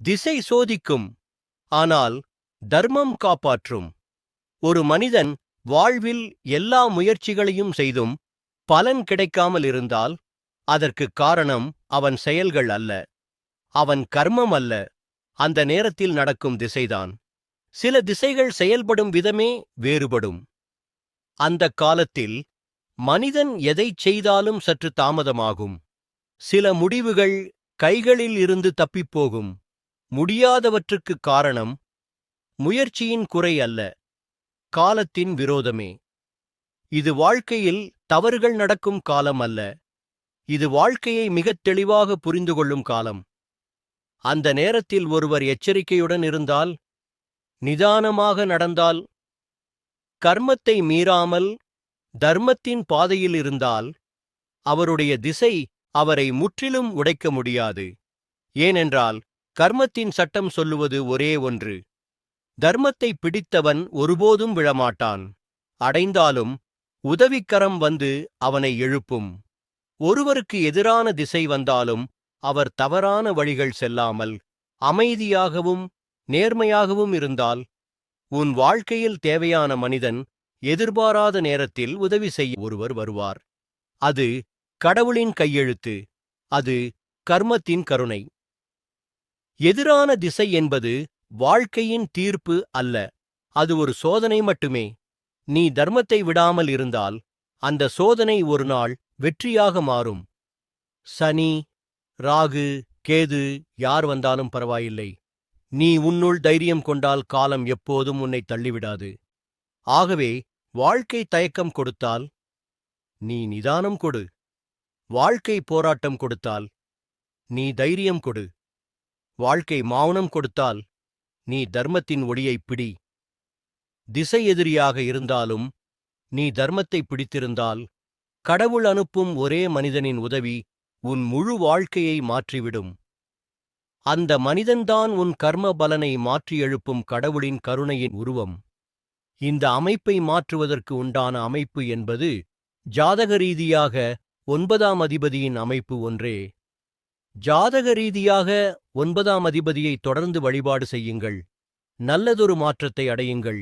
திசை சோதிக்கும். ஆனால் தர்மம் காப்பாற்றும். ஒரு மனிதன் வாழ்வில் எல்லா முயற்சிகளையும் செய்தும் பலன் கிடைக்காமல் இருந்தால் அதற்கு காரணம் அவன் செயல்கள் அல்ல. அவன் கர்மம் அல்ல. அந்த நேரத்தில் நடக்கும் திசைதான். சில திசைகள் செயல்படும் விதமே வேறுபடும். அந்த காலத்தில் மனிதன் எதைச் செய்தாலும் சற்று தாமதமாகும். சில முடிவுகள் கைகளில் இருந்து தப்பிப்போகும் முடியாதவற்றுக்கு காரணம் முயற்சியின் குறை அல்ல காலத்தின் விரோதமே. இது வாழ்க்கையில் தவறுகள் நடக்கும் காலம் அல்ல இது வாழ்க்கையை மிகத் தெளிவாக புரிந்து கொள்ளும் காலம். அந்த நேரத்தில் ஒருவர் எச்சரிக்கையுடன் இருந்தால் நிதானமாக நடந்தால் கர்மத்தை மீறாமல் தர்மத்தின் பாதையில் இருந்தால் அவருடைய திசை அவரை முற்றிலும் உடைக்க முடியாது. ஏனென்றால் கர்மத்தின் சட்டம் சொல்லுவது ஒரே ஒன்று. தர்மத்தை பிடித்தவன் ஒருபோதும் விழமாட்டான். அடைந்தாலும் உதவிக்கரம் வந்து அவனை எழுப்பும். ஒருவருக்கு எதிரான திசை வந்தாலும் அவர் தவறான வழிகள் செல்லாமல் அமைதியாகவும் நேர்மையாகவும் இருந்தால் உன் வாழ்க்கையில் தேவையான மனிதன் எதிர்பாராத நேரத்தில் உதவி செய்ய ஒருவர் வருவார். அது கடவுளின் கையெழுத்து. அது கர்மத்தின் கருணை. எதிரான திசை என்பது வாழ்க்கையின் தீர்ப்பு அல்ல அது ஒரு சோதனை மட்டுமே. நீ தர்மத்தை விடாமல் இருந்தால் அந்த சோதனை ஒரு நாள் வெற்றியாக மாறும். சனி ராகு கேது யார் வந்தாலும் பரவாயில்லை. நீ உன்னுள் தைரியம் கொண்டால் காலம் எப்போதும் உன்னை தள்ளிவிடாது. ஆகவே வாழ்க்கை தயக்கம் கொடுத்தால் நீ நிதானம் கொடு. வாழ்க்கை போராட்டம் கொடுத்தால் நீ தைரியம் கொடு. வாழ்க்கை மௌனம் கொடுத்தால் நீ தர்மத்தின் ஒளியைப் பிடி. திசை எதிரியாக இருந்தாலும் நீ தர்மத்தை பிடித்திருந்தால் கடவுள் அனுப்பும் ஒரே மனிதனின் உதவி உன் முழு வாழ்க்கையை மாற்றிவிடும். அந்த மனிதன்தான் உன் கர்ம பலனை மாற்றி எழுப்பும் கடவுளின் கருணையின் உருவம். இந்த அமைப்பை மாற்றுவதற்கு உண்டான அமைப்பு என்பது ஜாதக ரீதியாக ஒன்பதாம் அதிபதியின் அமைப்பு ஒன்றே. ஜாதக ரீதியாக ஒன்பதாம் அதிபதியை தொடர்ந்து வழிபாடு செய்யுங்கள். நல்லதொரு மாற்றத்தை அடையுங்கள்.